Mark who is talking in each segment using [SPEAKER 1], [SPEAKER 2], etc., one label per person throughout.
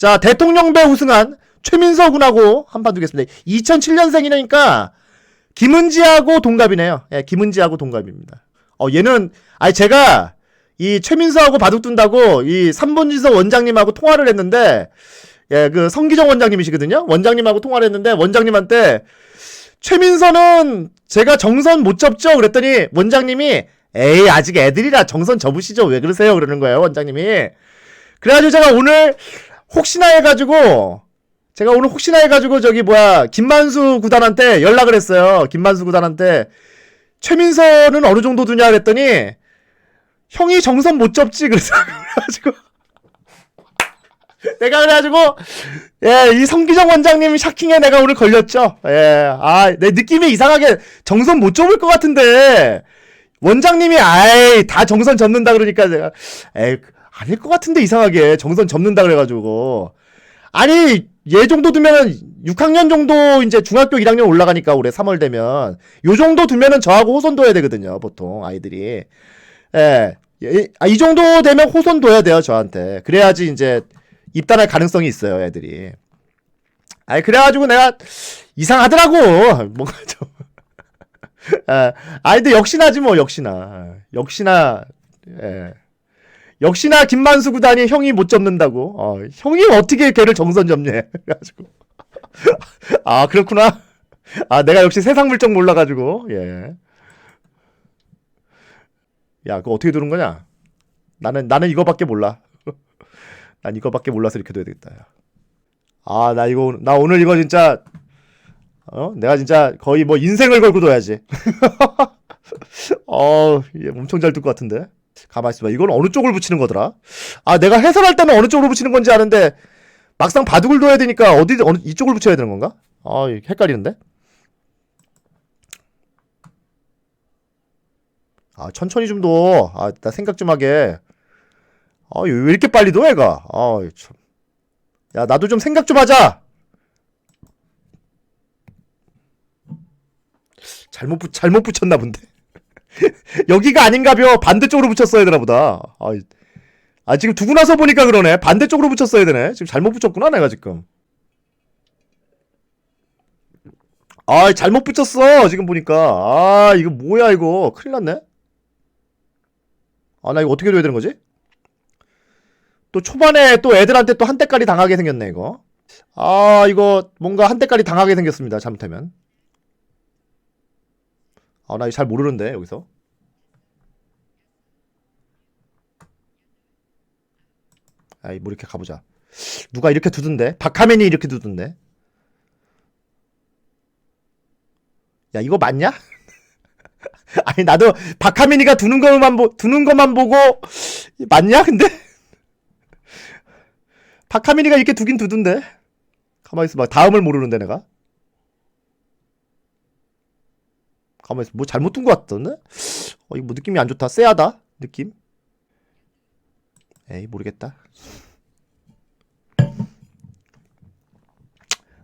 [SPEAKER 1] 자, 대통령배 우승한 최민서 군하고 한판 두겠습니다. 2007년생이니까 김은지하고 동갑이네요. 예, 김은지하고 동갑입니다. 어, 얘는 아니 제가 이 최민서하고 바둑 둔다고 이 삼본지서 원장님하고 통화를 했는데 예, 그 성기정 원장님이시거든요. 원장님하고 통화를 했는데 원장님한테 최민서는 제가 정선 못 접죠. 그랬더니 원장님이 에이 아직 애들이라 정선 접으시죠. 왜 그러세요? 그러는 거예요. 원장님이. 그래가지고 제가 오늘 혹시나 해가지고 제가 오늘 혹시나 해가지고 저기 뭐야 김만수 구단한테 연락을 했어요. 김만수 구단한테 최민서는 어느 정도 두냐 그랬더니 형이 정선 못 접지 그래서 그래가지고 내가 그래가지고 예이 성기정 원장님 샤킹에 내가 오늘 걸렸죠. 예아 내 느낌이 이상하게 정선 못 접을 것 같은데 원장님이 아이 다 정선 접는다 그러니까 내가 에이 아닐 것 같은데 이상하게 정선 접는다 그래가지고. 아니 얘 정도 두면은 6학년 정도 이제 중학교 1학년 올라가니까 올해 3월 되면 요 정도 두면은 저하고 호선 둬야 되거든요 보통 아이들이. 예. 예, 아, 이 정도 되면 호선 둬야 돼요 저한테. 그래야지 이제 입단할 가능성이 있어요 애들이. 아니 그래가지고 내가 이상하더라고. 뭔가 좀. 예. 아 근데 역시나지 뭐 역시나. 역시나 예. 역시나 김만수 구단이 형이 못 접는다고. 어, 형이 어떻게 걔를 정선 접냐. 그래가지고. 아, 그렇구나. 아, 내가 역시 세상 물정 몰라가지고. 예. 야, 그거 어떻게 두는 거냐? 나는, 나는 이거밖에 몰라. 난 이거밖에 몰라서 이렇게 둬야 되겠다. 야. 아, 나 이거, 나 오늘 이거 진짜, 어? 내가 진짜 거의 뭐 인생을 걸고 둬야지. 어, 얘 엄청 잘둘것 같은데. 가만 있어봐. 이건 어느 쪽을 붙이는 거더라? 아, 내가 해설할 때는 어느 쪽으로 붙이는 건지 아는데 막상 바둑을 둬야 되니까 어디 어느 이쪽을 붙여야 되는 건가? 아, 헷갈리는데. 아, 천천히 좀 둬. 아, 나 생각 좀 하게. 아, 왜 이렇게 빨리 둬, 얘가? 아, 참. 야, 나도 좀 생각 좀 하자. 잘못 붙 잘못 붙였나 본데. 여기가 아닌가벼 반대쪽으로 붙였어야 되나 보다. 아, 아, 지금 두고 나서 보니까 그러네. 반대쪽으로 붙였어야 되네. 지금 잘못 붙였구나 내가 지금. 아 잘못 붙였어 지금 보니까. 아 이거 뭐야 이거 큰일 났네. 아 나 이거 어떻게 해야 되는 거지? 또 초반에 또 애들한테 또 한대까리 당하게 생겼네 이거. 아 이거 뭔가 한대까리 당하게 생겼습니다 잘못하면. 아, 나 이거 잘 모르는데, 여기서. 아이, 뭐 이렇게 가보자. 누가 이렇게 두던데? 박하면이 이렇게 두던데? 야, 이거 맞냐? 아니, 나도 박하면이가 두는 것만, 보, 두는 것만 보고, 맞냐, 근데? 박하면이가 이렇게 두긴 두던데? 가만히 있어 봐. 다음을 모르는데, 내가. 가만히 있어. 뭐 잘못 둔 것 같던데? 어, 이거 뭐 느낌이 안 좋다. 쎄하다. 느낌? 에이, 모르겠다.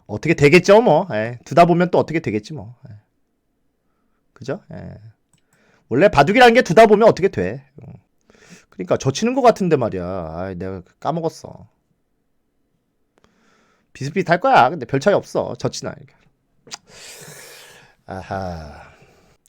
[SPEAKER 1] 어떻게 되겠죠, 뭐. 에이, 두다 보면 또 어떻게 되겠지, 뭐. 에이. 그죠? 에이. 원래 바둑이라는 게 두다 보면 어떻게 돼. 어. 그러니까 젖히는 것 같은데 말이야. 아, 내가 까먹었어. 비슷비슷할 거야. 근데 별 차이 없어. 젖히나. 이렇게. 아하.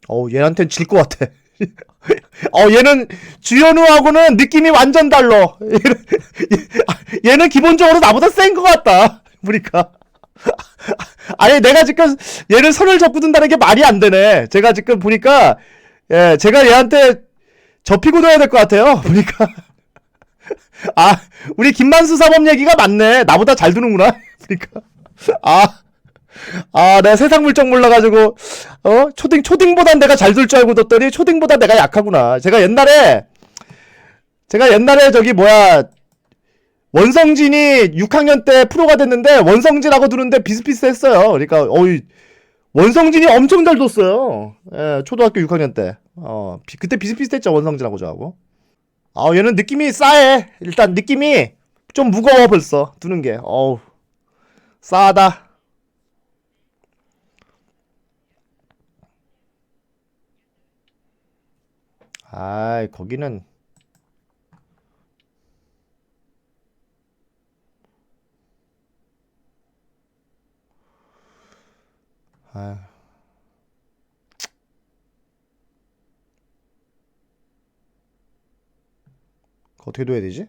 [SPEAKER 1] 어, 얘한테는 질것 같아. 어, 얘는 주현우하고는 느낌이 완전 달라. 얘는, 기본적으로 나보다 센 것 같다. 보니까. 아니, 내가 지금 얘를 선을 접고 둔다는 게 말이 안 되네. 제가 지금 보니까, 예, 제가 얘한테 접히고 둬야 될 것 같아요. 보니까. 아, 우리 김만수 사범 얘기가 맞네. 나보다 잘 두는구나. 그러니까. 아. 아, 내가 세상 물정 몰라가지고, 어? 초딩, 초딩보단 내가 잘둘줄 알고 뒀더니 초딩보다 내가 약하구나. 제가 옛날에, 제가 옛날에 저기 뭐야, 원성진이 6학년 때 프로가 됐는데, 원성진하고 두는데 비슷비슷했어요. 그러니까, 어이, 원성진이 엄청 잘 뒀어요. 예, 초등학교 6학년 때. 어, 비- 그때 비슷비슷했죠, 원성진하고 저하고. 아, 얘는 느낌이 싸해. 일단 느낌이 좀 무거워 벌써, 두는 게. 어우, 싸하다. 아, 거기는 아. 어떻게 둬야 되지?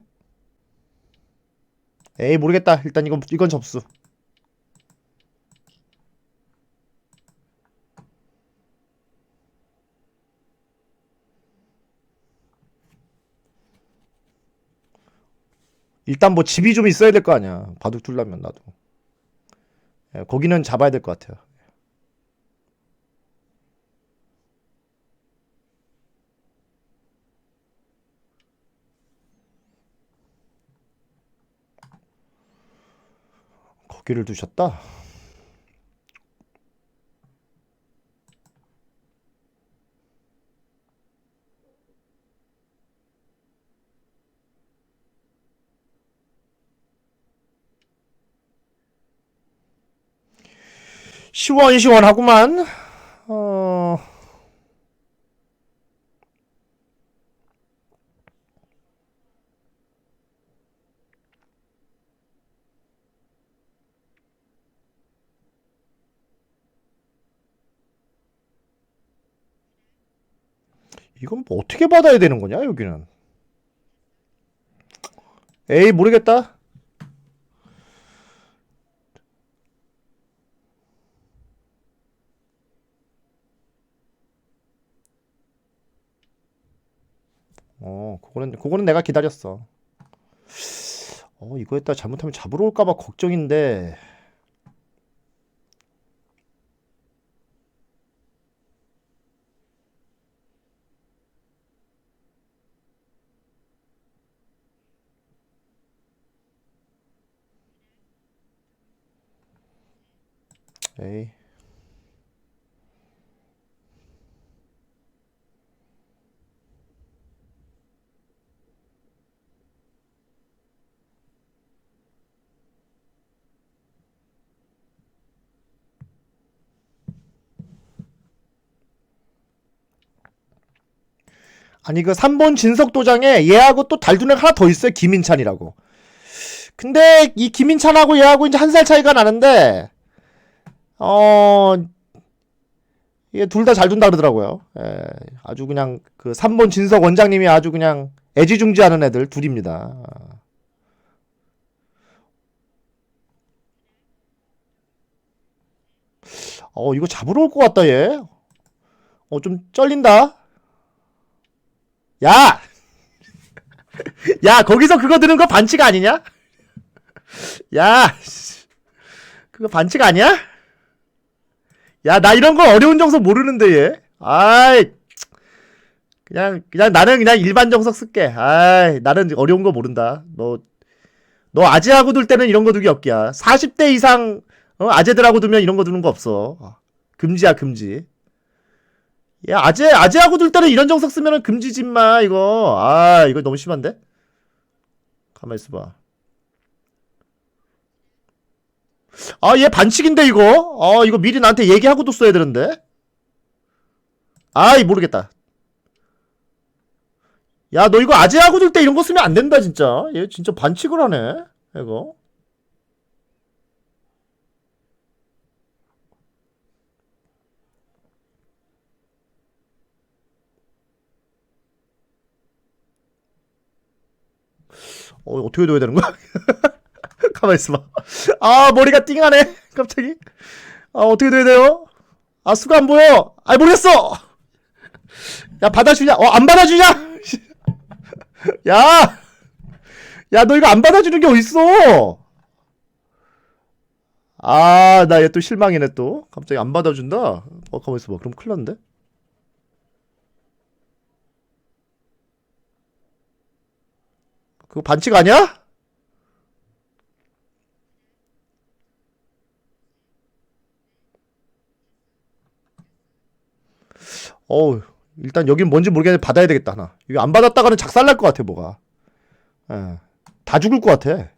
[SPEAKER 1] 에이 모르겠다 일단 이건 이건 접수 일단 뭐 집이 좀 있어야 될 거 아니야. 바둑 둘라면 나도. 예, 거기는 잡아야 될 것 같아요. 거기를 두셨다. 시원시원하구만. 어. 이건 뭐 어떻게 받아야 되는 거냐, 여기는. 에이, 모르겠다. 어, 그거는, 그거는 내가 기다렸어. 어, 이거 했다 잘못하면 잡으러 올까봐 걱정인데. 에이. 아니 그 3번 진석 도장에 얘하고 또 달둔 애가 하나 더 있어요. 김인찬이라고. 근데 이 김인찬하고 얘하고 이제 한 살 차이가 나는데 어 이게 둘 다 잘 둔다 그러더라고요. 예, 아주 그냥 그 3번 진석 원장님이 아주 그냥 애지중지하는 애들 둘입니다. 어 이거 잡으러 올 것 같다 얘. 어 좀 쩔린다. 야! 야, 거기서 그거 드는 거 반칙 아니냐? 야, 씨. 그거 반칙 아니야? 야, 나 이런 거 어려운 정석 모르는데, 얘. 아이, 그냥, 그냥 나는 그냥 일반 정석 쓸게. 아이, 나는 어려운 거 모른다. 너, 너 아재하고 둘 때는 이런 거 두기 없기야. 40대 이상, 어, 아재들하고 두면 이런 거 두는 거 없어. 금지야, 금지. 야, 아재, 아재하고 둘 때는 이런 정석 쓰면은 금지지 마, 이거. 아, 이거 너무 심한데? 가만 있어봐. 아, 얘 반칙인데, 이거? 아, 이거 미리 나한테 얘기하고 뒀어야 되는데? 아이, 모르겠다. 야, 너 이거 아재하고 둘 때 이런 거 쓰면 안 된다, 진짜. 얘 진짜 반칙을 하네, 이거. 어, 어떻게 둬야 되는 거야? 가만 있어봐. 아, 머리가 띵하네. 갑자기. 아, 어떻게 돼야 돼요? 아, 수가 안 보여. 아, 모르겠어. 야, 받아주냐? 어, 안 받아주냐? 야! 야, 너 이거 안 받아주는 게 어딨어? 아, 나 얘 또 실망이네, 또. 갑자기 안 받아준다? 어, 가만 있어봐. 그럼 큰일 났는데? 그거 반칙 아니야? 어우, 일단 여긴 뭔지 모르겠는데 받아야 되겠다, 하나. 이거 안 받았다가는 작살날 것 같아, 뭐가. 예. 다 죽을 것 같아.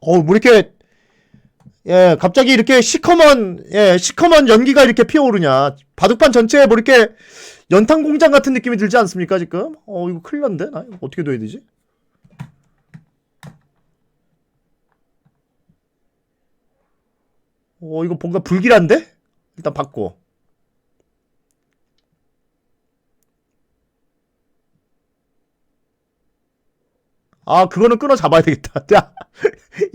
[SPEAKER 1] 어우, 뭐 이렇게, 예, 갑자기 이렇게 시커먼, 예, 시커먼 연기가 이렇게 피어오르냐. 바둑판 전체에 뭐 이렇게 연탄 공장 같은 느낌이 들지 않습니까, 지금? 어, 이거 큰일 난데? 나 이거 어떻게 둬야 되지? 어, 이거 뭔가 불길한데? 일단 받고. 아, 그거는 끊어 잡아야 되겠다. 야,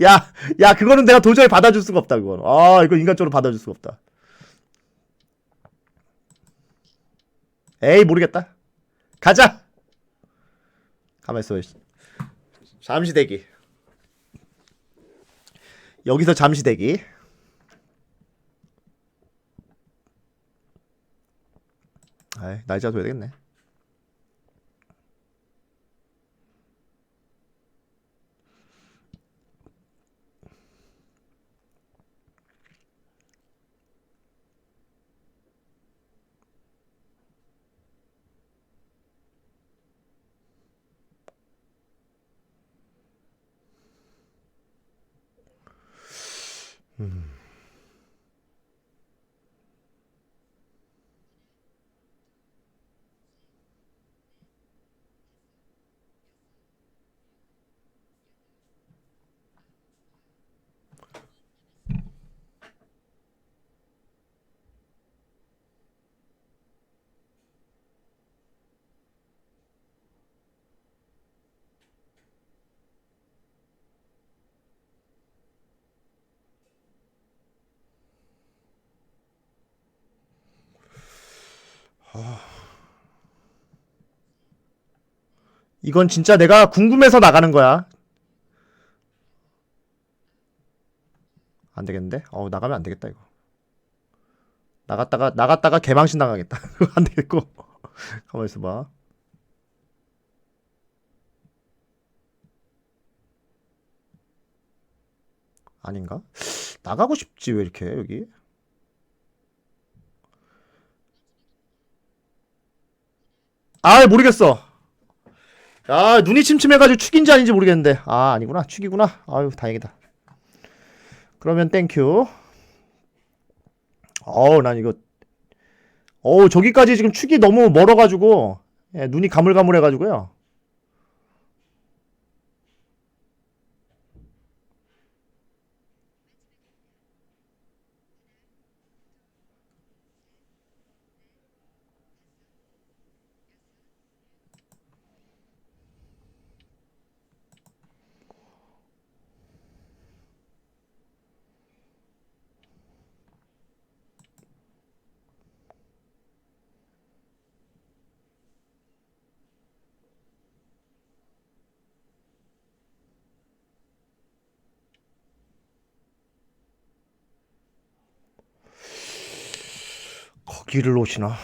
[SPEAKER 1] 야, 야, 그거는 내가 도저히 받아줄 수가 없다, 그거는. 아, 이거 인간적으로 받아줄 수가 없다. 에이, 모르겠다. 가자! 가만있어. 잠시 대기. 여기서 잠시 대기. 아이, 날짜 둬야 되겠네. 이건 진짜 내가 궁금해서 나가는 거야. 안 되겠는데? 어, 나가면 안 되겠다, 이거. 나갔다가, 나갔다가 개망신 당하겠다. 안 되겠고. 가만히 있어 봐. 아닌가? 나가고 싶지, 왜 이렇게, 여기? 아, 모르겠어. 아, 눈이 침침해가지고 축인지 아닌지 모르겠는데. 아, 아니구나. 축이구나. 아유, 다행이다. 그러면 땡큐. 어우, 난 이거. 어우, 저기까지 지금 축이 너무 멀어가지고. 예, 눈이 가물가물해가지고요. 거기를 오시나?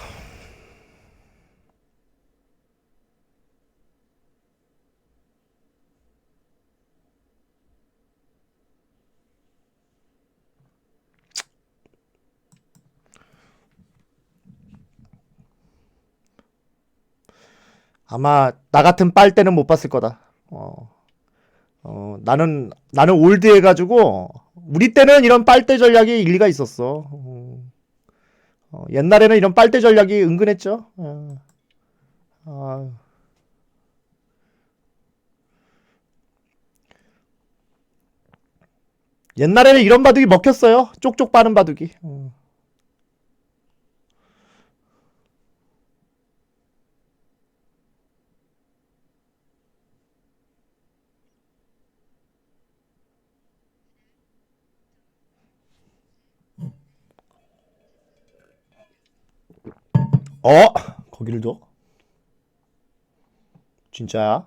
[SPEAKER 1] 아마 나 같은 빨대는 못 봤을 거다. 어, 어, 나는 나는 올드 해가지고 우리 때는 이런 빨대 전략이 일리가 있었어. 어. 어, 옛날에는 이런 빨대 전략이 은근했죠. 어. 아. 옛날에는 이런 바둑이 먹혔어요. 쪽쪽 빠는 바둑이. 어. 어? 거기를 줘? 진짜야?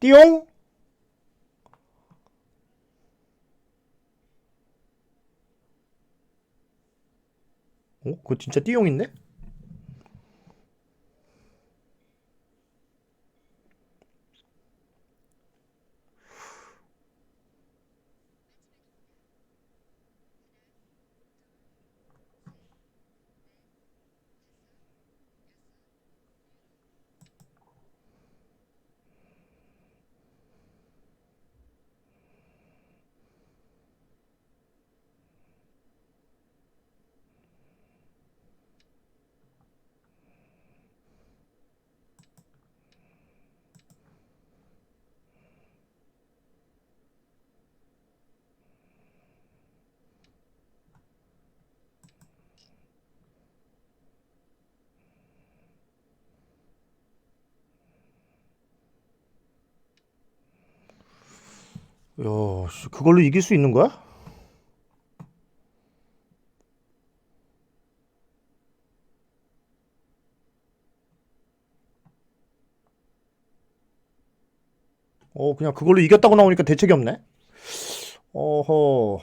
[SPEAKER 1] 띠용? 어? 그거 진짜 띠용 있네? 야, 씨, 그걸로 이길 수 있는 거야? 어, 그냥 그걸로 이겼다고 나오니까 대책이 없네. 어허.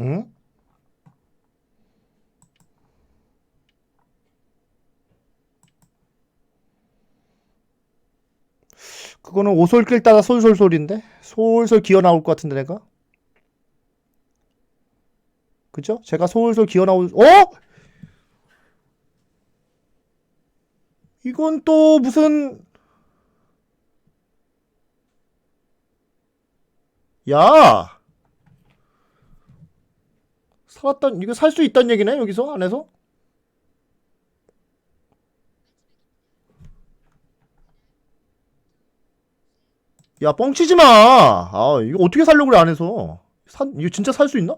[SPEAKER 1] 응? 그거는 오솔길 따라 솔솔솔인데? 솔솔 기어 나올 것 같은데 내가? 그죠? 제가 솔솔 기어 나올 어? 이건 또 무슨 야 살았단 이거 살 수 있단 얘기네 여기서 안에서 야 뻥치지 마. 아 이거 어떻게 살려고 그래 안에서 산 이거 진짜 살 수 있나?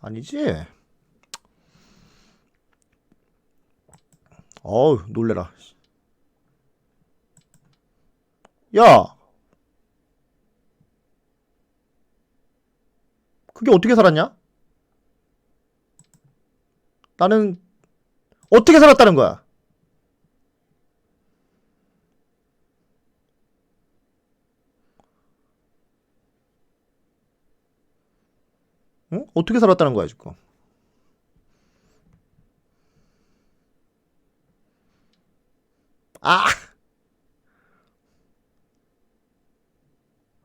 [SPEAKER 1] 아니지. 어우 놀래라. 야 그게 어떻게 살았냐? 나는 어떻게 살았다는 거야? 응? 어떻게 살았다는 거야, 지금? 아!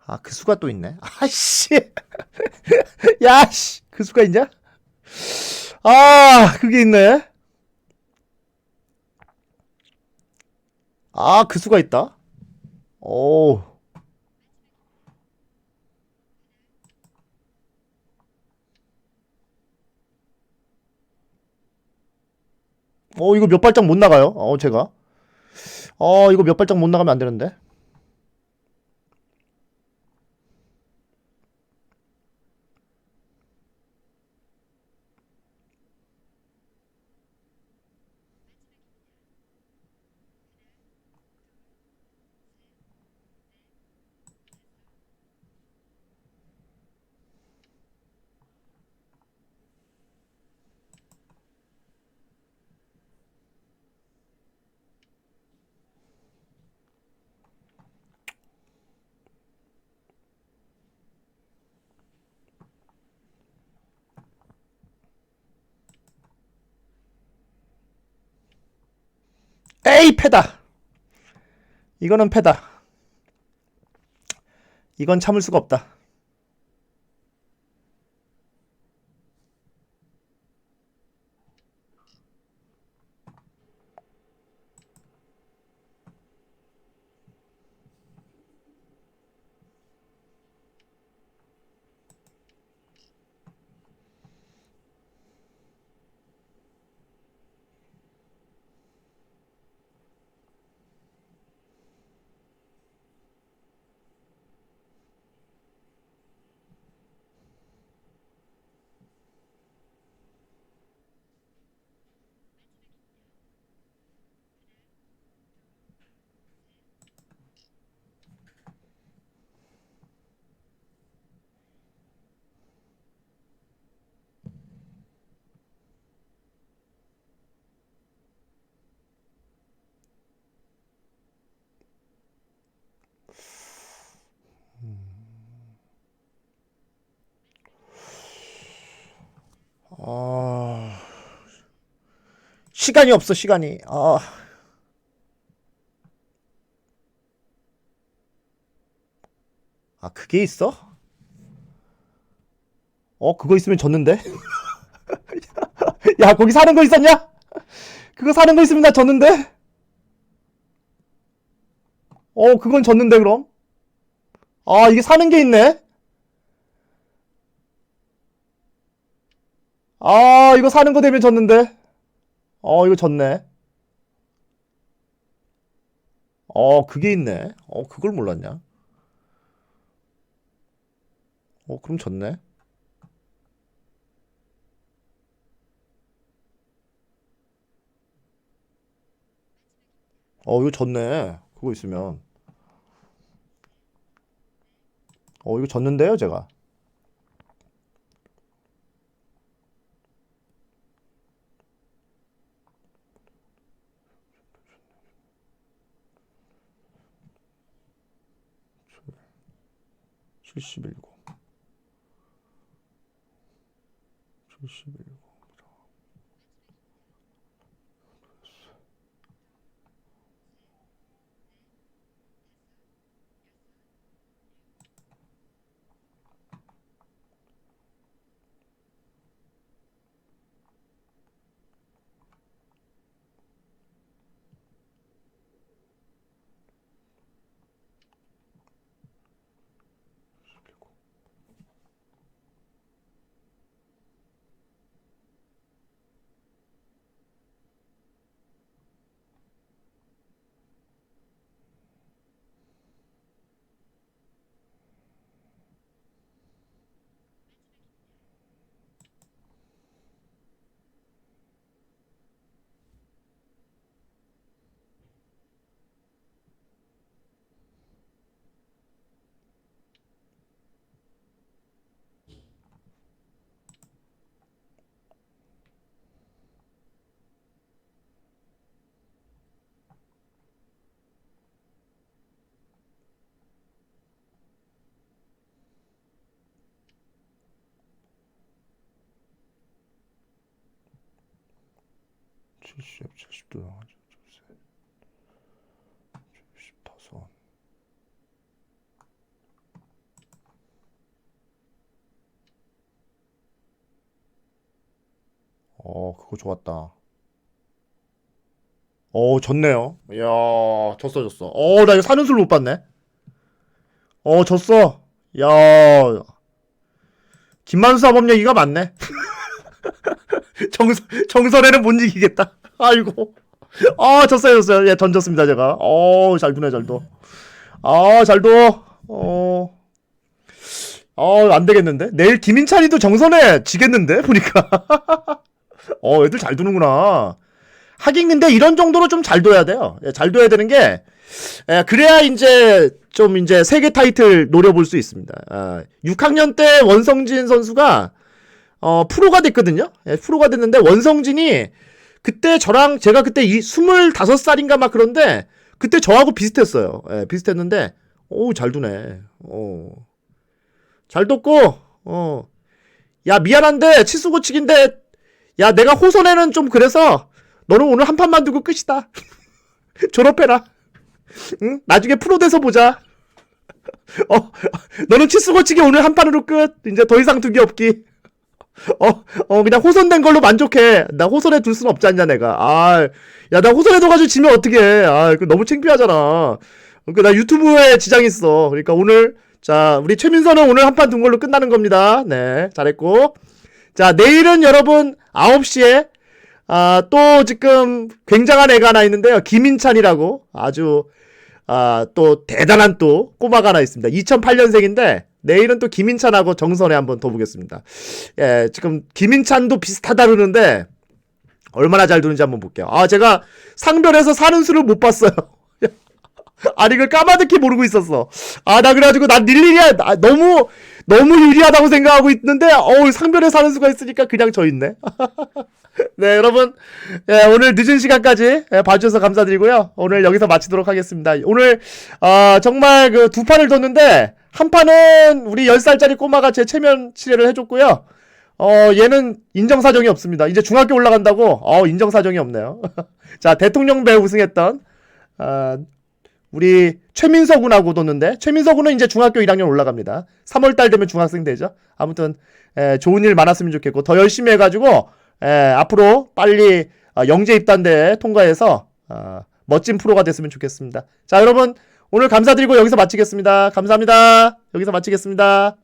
[SPEAKER 1] 아, 그 수가 또 있네. 아씨! 야, 씨! 그 수가 있냐? 아, 그게 있네. 아, 그 수가 있다. 오. 어, 이거 몇 발짝 못 나가요? 어, 제가. 어, 이거 몇 발짝 못 나가면 안 되는데. 에이, 패다. 이거는 패다. 이건 참을 수가 없다. 시간이 없어, 시간이. 아. 아, 그게 있어? 어, 그거 있으면 졌는데? 야, 거기 사는 거 있었냐? 그거 사는 거 있으면 나 졌는데? 어, 그건 졌는데, 그럼? 아, 이게 사는 게 있네? 아, 이거 사는 거 되면 졌는데? 어, 이거 졌네. 어, 그게 있네. 어, 그걸 몰랐냐? 어, 그럼 졌네. 어, 이거 졌네. 그거 있으면. 어, 이거 졌는데요, 제가. 칠십일 곱. 칠십일곱. 칠십, 칠십도 나가죠. 칠십, 칠십다섯. 어, 그거 좋았다. 어, 졌네요. 이야, 졌어, 졌어. 어, 나 이거 사는 술못 봤네. 어, 졌어. 야, 김만수 사범 얘기가 맞네. 정선, 정선에는 못 이기겠다. 아이고. 아, 졌어요, 졌어요. 예, 던졌습니다, 제가. 어, 잘 두네, 잘 둬. 아, 잘 둬. 어. 어, 안 되겠는데? 내일 김인찬이도 정선에 지겠는데? 보니까. 어, 애들 잘 두는구나. 하긴 근데 이런 정도로 좀 잘 둬야 돼요. 예, 잘 둬야 되는 게, 예, 그래야 이제 좀 이제 세계 타이틀 노려볼 수 있습니다. 아, 6학년 때 원성진 선수가 어, 프로가 됐거든요. 예, 프로가 됐는데 원성진이 그때 저랑 제가 그때 이 25살인가 막 그런데 그때 저하고 비슷했어요. 예, 비슷했는데 오, 잘 두네. 어. 잘 뒀고 어. 야, 미안한데 치수 고치기인데 야, 내가 호선에는 좀 그래서 너는 오늘 한 판만 두고 끝이다. 졸업해라. 응? 나중에 프로 돼서 보자. 어, 너는 치수 고치기 오늘 한 판으로 끝. 이제 더 이상 두기 없기. 어, 어, 그냥 호선된 걸로 만족해. 나 호선에 둘 수는 없지 않냐, 내가. 아, 야, 나 호선에 둬가지고 지면 어떡해. 아, 그 너무 창피하잖아. 그, 나 유튜브에 지장 있어. 그러니까 오늘, 자, 우리 최민선은 오늘 한 판 둔 걸로 끝나는 겁니다. 네, 잘했고. 자, 내일은 여러분, 9시에, 아, 또 지금 굉장한 애가 하나 있는데요. 김인찬이라고. 아주, 아, 또 대단한 또 꼬마가 하나 있습니다. 2008년생인데, 내일은 또 김인찬하고 정선에 한번 더 보겠습니다. 예, 지금 김인찬도 비슷하다 그러는데 얼마나 잘 두는지 한번 볼게요. 아, 제가 상별에서 사는 수를 못 봤어요. 아니, 이걸 까마득히 모르고 있었어. 아, 나 그래가지고 난 릴리야 아, 너무 너무 유리하다고 생각하고 있는데 어우 상별에 사는 수가 있으니까 그냥 저 있네. 네, 여러분. 예, 오늘 늦은 시간까지 예, 봐주셔서 감사드리고요. 오늘 여기서 마치도록 하겠습니다. 오늘, 어, 정말 그 두 판을 뒀는데, 한 판은 우리 10살짜리 꼬마가 제 체면 치레를 해줬고요. 어, 얘는 인정사정이 없습니다. 이제 중학교 올라간다고, 어, 인정사정이 없네요. 자, 대통령 배 우승했던, 어, 우리 최민서 군하고 뒀는데, 최민서 군은 이제 중학교 1학년 올라갑니다. 3월 달 되면 중학생 되죠. 아무튼, 에, 좋은 일 많았으면 좋겠고, 더 열심히 해가지고, 에, 앞으로 빨리 아, 영재 입단대 통과해서 아, 멋진 프로가 됐으면 좋겠습니다. 자, 여러분 오늘 감사드리고 여기서 마치겠습니다. 감사합니다. 여기서 마치겠습니다.